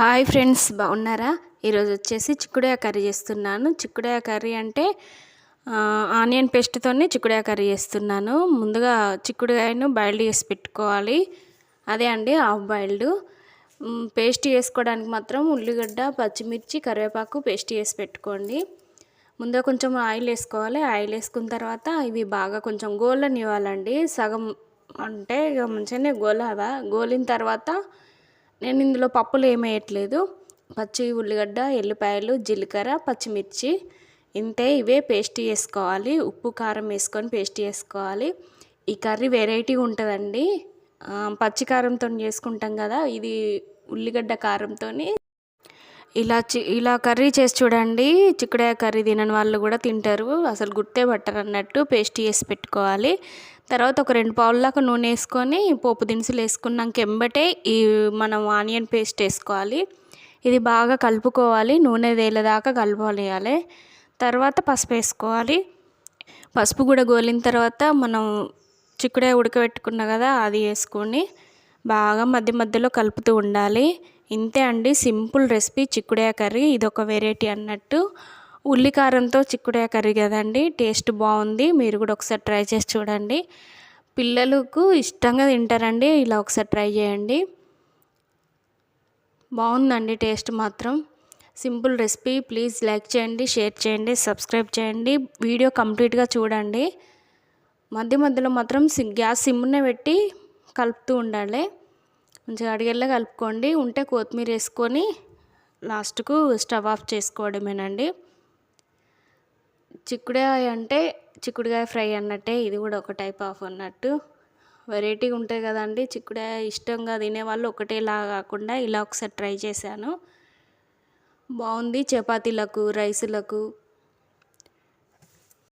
Hi friends బాగున్నారా? ఈరోజు వచ్చేసి చిక్కుడుకాయ కర్రీ చేస్తున్నాను. చిక్కుడుకాయ కర్రీ అంటే ఆనియన్ పేస్ట్తోనే చిక్కుడుకాయ కర్రీ చేస్తున్నాను. ముందుగా చిక్కుడుకాయను బాయిల్డ్ చేసి పెట్టుకోవాలి. అదే అండి హాఫ్ బాయిల్డ్. పేస్ట్ చేసుకోవడానికి మాత్రం ఉల్లిగడ్డ పచ్చిమిర్చి కరివేపాకు పేస్ట్ చేసి పెట్టుకోండి. ముందుగా కొంచెం ఆయిల్ వేసుకోవాలి. ఆయిల్ వేసుకున్న తర్వాత ఇవి బాగా కొంచెం గోళ్ళని ఇవ్వాలండి సగం అంటే ఇక మంచిగానే గోలావా? గోలిన తర్వాత నేను ఇందులో పప్పులు ఏమి వేయట్లేదు. పచ్చి ఉల్లిగడ్డ ఎల్లిపాయలు జీలకర్ర పచ్చిమిర్చి ఇంతే. ఇవే పేస్ట్ చేసుకోవాలి ఉప్పు కారం వేసుకొని పేస్ట్ చేసుకోవాలి ఈ కర్రీ వెరైటీగా ఉంటుందండి. పచ్చికారంతో పచ్చి చేసుకుంటాం కదా ఇది ఉల్లిగడ్డ కారంతో ఇలా చి ఇలా కర్రీ చేసి చూడండి. చిక్కుడుకాయ కర్రీ తినని వాళ్ళు కూడా తింటారు. అసలు గుర్తే పట్టరు అన్నట్టు పేస్ట్ చేసి పెట్టుకోవాలి. తర్వాత ఒక రెండు పావుల నూనె వేసుకొని పోపు దినుసులు వేసుకున్నాక ఎంబటే ఈ మనం ఆనియన్ పేస్ట్ వేసుకోవాలి. ఇది బాగా కలుపుకోవాలి. నూనె తేలేదాకా కలుపుకోవాలి తర్వాత పసుపు వేసుకోవాలి. పసుపు కూడా గోలిన తర్వాత మనం చిక్కుడుకాయ ఉడకబెట్టుకున్న కదా అది వేసుకొని బాగా మధ్య మధ్యలో కలుపుతూ ఉండాలి. ఇంతే అండి సింపుల్ రెసిపీ చిక్కుడుకాయ కర్రీ. ఇది ఒక వెరైటీ అన్నట్టు. ఉల్లికారంతో చిక్కుడుకాయ కర్రీ కదండి టేస్ట్ బాగుంది. మీరు కూడా ఒకసారి ట్రై చేసి చూడండి. పిల్లలకు ఇష్టంగా తింటారండి ఇలా ఒకసారి ట్రై చేయండి. బాగుందండి టేస్ట్ మాత్రం. సింపుల్ రెసిపీ ప్లీజ్ లైక్ చేయండి షేర్ చేయండి సబ్స్క్రైబ్ చేయండి. వీడియో కంప్లీట్గా చూడండి. మధ్య మధ్యలో మాత్రం సి- గ్యాస్ సిమ్నే పెట్టి కలుపుతూ ఉండాలి. మంచిగా అడిగేలా కలుపుకోండి. ఉంటే కొత్తిమీర వేసుకొని లాస్ట్కు స్టవ్ ఆఫ్ చేసుకోవడమేనండి. చిక్కుడుకాయ అంటే చిక్కుడుకాయ ఫ్రై అన్నట్టే ఇది కూడా ఒక టైప్ ఆఫ్ అన్నట్టు. వెరైటీగా ఉంటుంది కదండి. చిక్కుడుకాయ ఇష్టంగా తినేవాళ్ళు ఒకటేలా కాకుండా ఇలా ఒకసారి ట్రై చేశాను. బాగుంది. చపాతీలకు రైసులకు